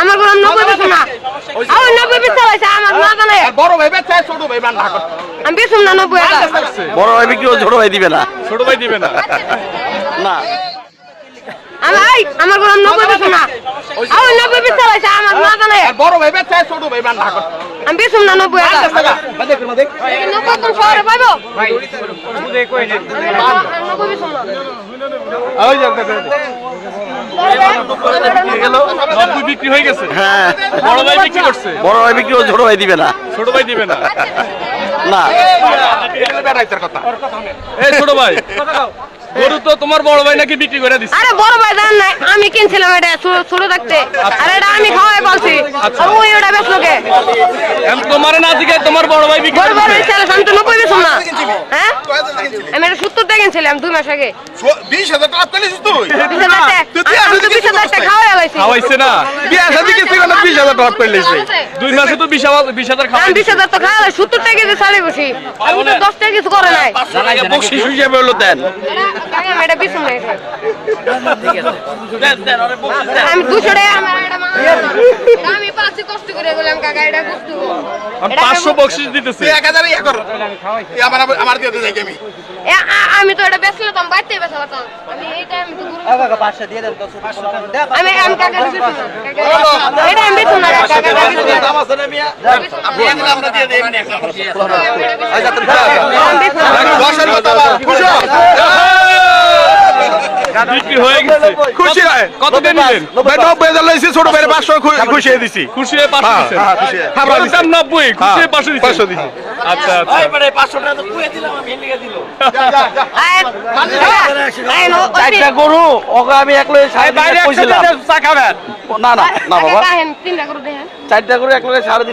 আমার কোনো নব্বই বেচুম না। আমার নব্বই বেচ চালাইছে আমার না জানে বড় ভাই বেচে ছোট ভাই বান আমি বেচুম না নব্বই হাজার। বড় ভাই বিক্রি ছোট ভাই দিবে না। ছোট ভাই দিবে না। না। আমি এই আমার কোনো নব্বই বেচুম না। আমার নব্বই বেচ চালাইছে আমার না জানে বড় ভাই বেচে ছোট ভাই বান আমি বেচুম না নব্বই নব্বই কোন শহরে নব্বই বেচুম না। বিক্রি হয়ে। গেছে হ্যাঁ বড় ভাই বিক্রি করছে। বড় ভাই বিক্রি ছোট ভাই দিবে না। ছোট ভাই দিবে না। না কথা এই ছোট ভাই গরু তো তোমার বড় ভাই নাকি বিক্রি করে দিচ্ছে আরে বড় ভাই জান নাই আমি কিনছিলাম এটা ছোট- থাকতে আর এটা আমি খাওয়াই পালছি আর ওই ওটা বেচলো কে? এখন তোমার না দিকে তোমার বড় ভাই বিক্রি বড় বড় আমি তো বেচুম না। হ্যাঁ? আমি এটা সত্তর টাকা কিনছিলাম দুই মাস আগে। বিশ হাজার টাকা তুই টাকা তুই তুই আমি তো আসলে বিশ হাজার টাকা খাওয়াই আলাইছি খাওয়াইছে না। বিয়ে সাথে কিছু না বিশ হাজার টাকা লেছে। দুই মাসে তো বিশ হাজার বিশ হাজার খাওয়া বিশ হাজার তো খাওয়া সত্তর টাকা দিয়ে ছাড়ে বসি। আমি তো দশ টাকা কিছু করে নাই। বকশিস হিসেবে হলো দেন। এটা- আমি দুশো টাকা আমার এটা মা- এটা আমি পাচ্ছি কষ্ট করে বললাম কাকা এটা আমি পাঁচশো বকশিস দিতেছে এক হাজার ইয়ে কর আমার আমার দিয়ে যাই আমি আমি তো এটা বেচলে তো বাড়িতে বেচা পারতাম আমি এইটা আমি তো গরু- আমি কাকা- এটা না কাকা কাকা না। আমরা দিয়ে দেই একটা আমি এটা বেচুম না। আমি বেচুম না। দশের কথা খুশি হ? বিক্রি হয়ে গেছে। খুশি কত দিয়ে নিলেন? ভাই নব্বই হাজার লইছি ছোট ভাইয়ের পাঁচশো খু- খুশি দিছি। খুশি হয়ে পাঁচশো হ্যাঁ, দিচ্ছেন হ্যাঁ, খুশি হয়ে। হ্যাঁ, গরুর দাম নব্বই খুশি হয়ে হ্যাঁ, পাঁচশো দিচ্ছেন পাঁচশো দিছি। আচ্ছা আচ্ছা। আয়- আয় ন- ওই যে- চারটা গরু ওকে আমি এক লগে সাড়ে তিন লাখ কইছিলাম। না না না বাবা। তিনটা গরু দেখেন। চারটা গরু এক লগে সাড়ে